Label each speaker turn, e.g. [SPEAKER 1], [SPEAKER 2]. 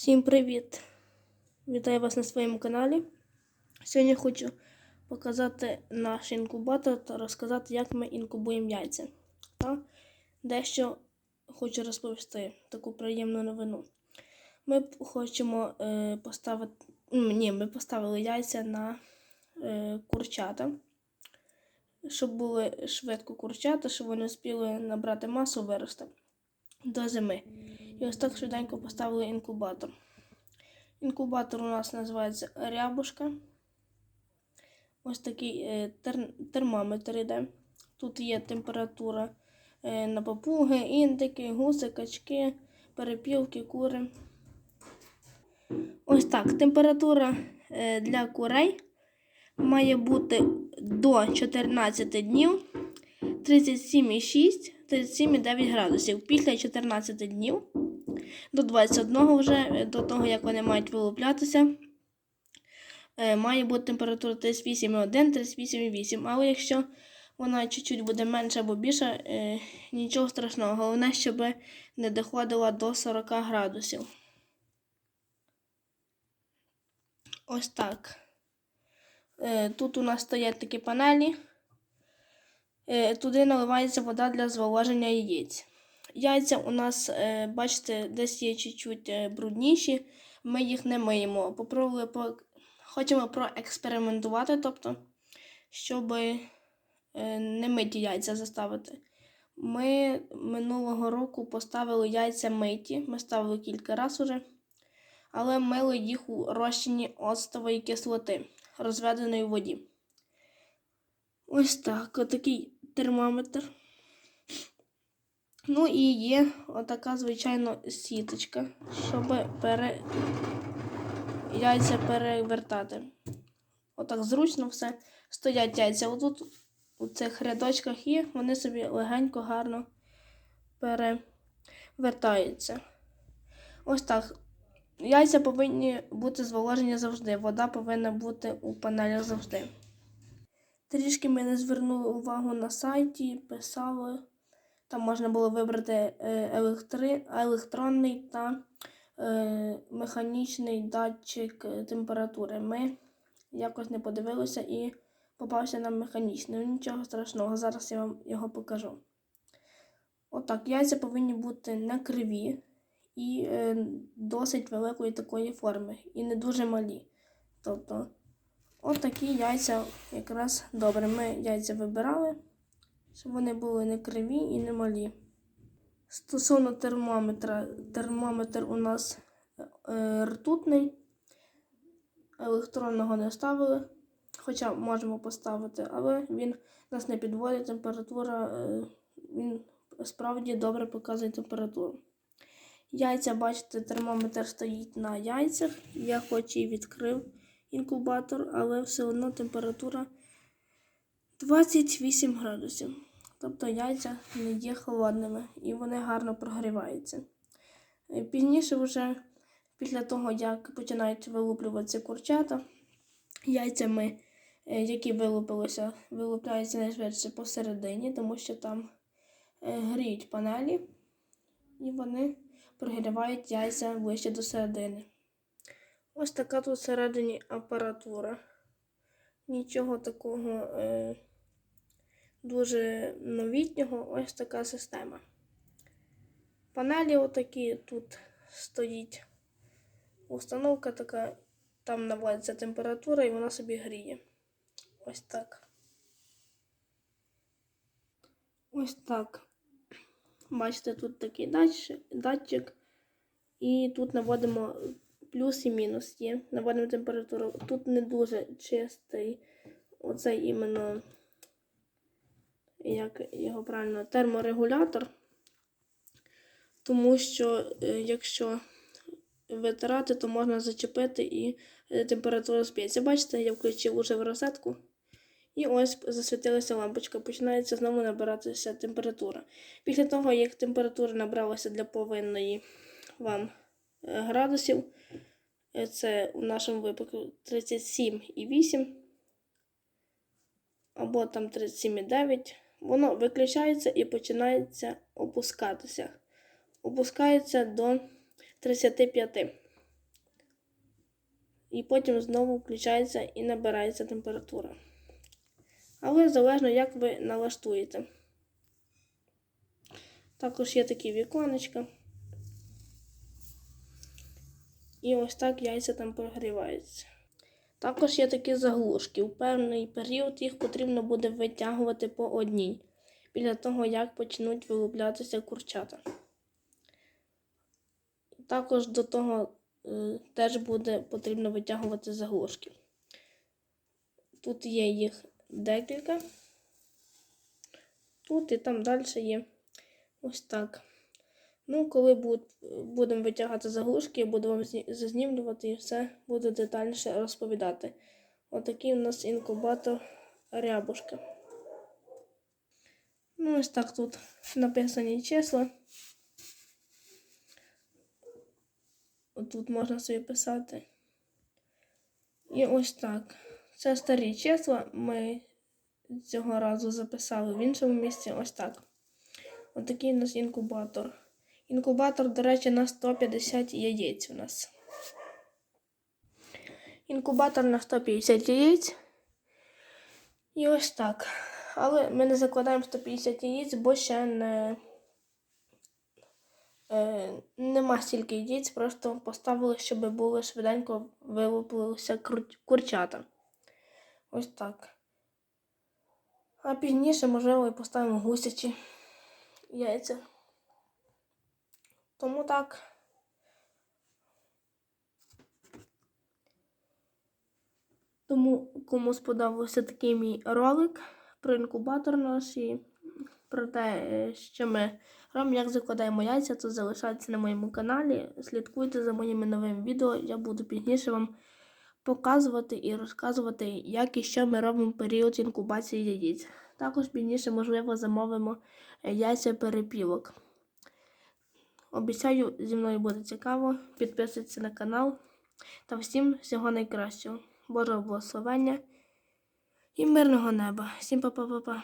[SPEAKER 1] Всім привіт! Вітаю вас на своєму каналі. Сьогодні хочу показати наш інкубатор та розказати, як ми інкубуємо яйця. Та дещо хочу розповісти таку приємну новину. Ми хочемо е, поставити. Ні, ми поставили яйця на е, курчата, щоб були швидко курчата, щоб вони успіли набрати масу вирости до зими. І ось так швиденько поставили інкубатор. Інкубатор у нас називається рябушка. Ось такий е, тер- термометр іде. Тут є температура е, на папуги, індики, гуси, качки, перепілки, кури. Ось так. Температура е, для курей має бути до 14 днів 37,6 37,9 градусів. Після 14 днів до 21 вже, е, до того, як вони мають вилуплятися, е, має бути температура 38,1, 38,8. Але якщо вона чуть-чуть буде менша або більша, е, нічого страшного. Головне, щоб не доходила до 40 градусів. Ось так. Тут у нас стоять такі панелі. Е, Туди наливається вода для зволоження яєць. Яйця у нас, е, бачите, десь є чуть-чуть е, брудніші. Ми їх не миємо. Попробували по... Хочемо проекспериментувати, тобто, щоб не миті яйця заставити. Ми минулого року поставили яйця миті. Ми ставили кілька разів уже, але мили їх у розчині оцтової кислоти, розведеної в воді. Ось так, отакий термометр. Ну і є отака, звичайно, сіточка, щоб пере... яйця перевертати. Отак зручно все. Стоять яйця отут, у цих рядочках і вони собі легенько, гарно перевертаються. Ось так. Яйця повинні бути зволожені завжди. Вода повинна бути у панелях завжди. Трішки ми не звернули увагу на сайті, писали. Там можна було вибрати е, електронний та е, механічний датчик е, температури. Ми якось не подивилися і попався на механічний. Ну, Нічого страшного, зараз я вам його покажу. Отак, яйця повинні бути не криві і досить великої такої форми, і не дуже малі. Тобто, отакі яйця якраз добре. Ми яйця вибирали щоб вони були не криві і не малі. Стосовно термометра, термометр у нас е, ртутний, електронного не ставили, хоча можемо поставити, але він нас не підводить температура, е, він справді добре показує температуру. Яйця, бачите, термометр стоїть на яйцях. Я хоч і відкрив інкубатор, але все одно температура 28 градусів. Тобто яйця не є холодними і вони гарно прогріваються. Е, Пізніше, вже, після того, як починають вилуплюватися курчата, яйцями, е, які вилупилися, вилупляються найшвидше посередині, тому що там е, гріють панелі і вони прогрівають яйця ближче до середини. Ось така тут всередині апаратура. Нічого такого. Е, дуже новітнього ось така система. Панелі отакі тут стоїть. Установка така, там наводиться температура і вона собі гріє. Ось так. Ось так. Бачите, тут такий датчик, датчик. І тут наводимо плюс і мінус є. Наводимо температуру. Тут не дуже чистий оцей іменно як його правильно, терморегулятор, тому що е, якщо витирати, то можна зачепити і е, температура зб'ється. Бачите, я включив уже в розетку. І ось засвітилася лампочка, починається знову набиратися температура. Після того, як температура набралася для повинної вам градусів, е, це у нашому випадку 37,8 або там 37,9 воно виключається і починається опускатися. Опускається до 35. і потім знову включається і набирається температура. Але залежно, як ви налаштуєте. Також є такі віконечка. І ось так яйця там прогріваються. Також є такі заглушки. У певний період їх потрібно буде витягувати по одній, після того, як почнуть вилуплятися курчата. Також до того е, теж буде потрібно витягувати заглушки. Тут є їх декілька. Тут і там далі є ось так. Ну, коли буд- будемо витягати заглушки, я буду вам зазнімлювати і все буду детальніше розповідати. Отакий у нас інкубатор рябушка. Ну, ось так тут написані числа. Тут можна собі писати. І ось так. Це старі числа. Ми цього разу записали в іншому місці ось так. Отакий у нас інкубатор. Інкубатор, до речі, на 150 яєць у нас. Інкубатор на 150 яєць. І ось так. Але ми не закладаємо 150 яєць, бо ще не, е, нема стільки яєць, просто поставили, щоб були швиденько вилуплилися курчата. Ось так. А пізніше, можливо, і поставимо гусячі яйця. Тому так. Тому, кому сподобався такий мій ролик про інкубатор наш і про те, що ми робимо, як закладаємо яйця, то залишайтеся на моєму каналі. Слідкуйте за моїми новими відео. Я буду пізніше вам показувати і розказувати, як і що ми робимо в період інкубації яєць. Також пізніше, можливо, замовимо яйця перепілок. Обіцяю, зі мною буде цікаво. Підписуйтесь на канал. Та всім всього найкращого. Божого благословення і мирного неба. Всім па-па-па-па.